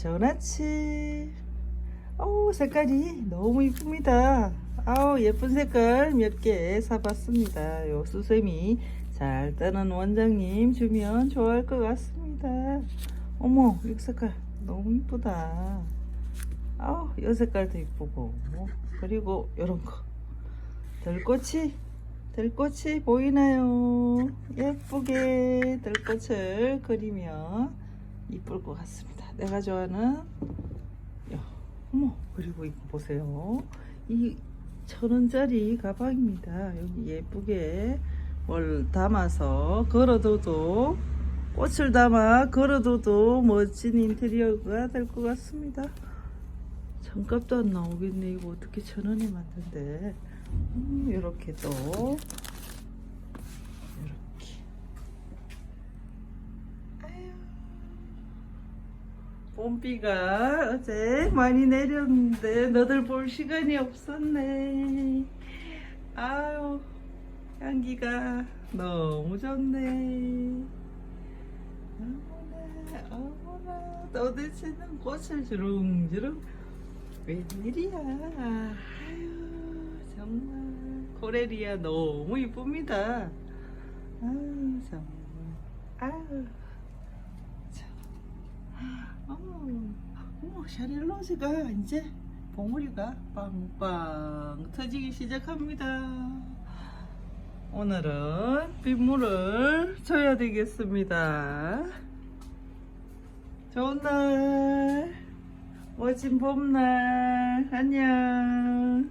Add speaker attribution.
Speaker 1: 전아치. 어우, 색깔이 너무 이쁩니다. 아우, 예쁜 색깔 몇 개 사봤습니다. 요 수세미 잘 따는 원장님 주면 좋아할 것 같습니다. 어머, 이 색깔 너무 이쁘다. 아우, 이 색깔도 이쁘고. 그리고 요런 거. 들꽃이, 들꽃이 보이나요? 예쁘게 들꽃을 그리면 이쁠 것 같습니다. 내가 좋아하는 야, 어머 그리고 이거 보세요. 이 천원짜리 가방입니다. 여기 예쁘게 뭘 담아서 걸어둬도 꽃을 담아 걸어둬도 멋진 인테리어가 될 것 같습니다. 정값도 안 나오겠네. 이거 어떻게 천 원에 만든데? 음, 이렇게 또 이렇게. 아유. 봄비가 어제 많이 내렸는데 너들 볼 시간이 없었네. 아유 향기가 너무 좋네. 어머나 어머나 도대체는 꽃을 주렁주렁 웬일이야. 아유 정말 코레리아 너무 이쁩니다. 아유 정말 아유 참. 어머, 어머, 샤넬로즈가 이제 봉우리가 빵빵 터지기 시작합니다. 오늘은 빗물을 줘야 되겠습니다. 좋은 날, 멋진 봄날, 안녕.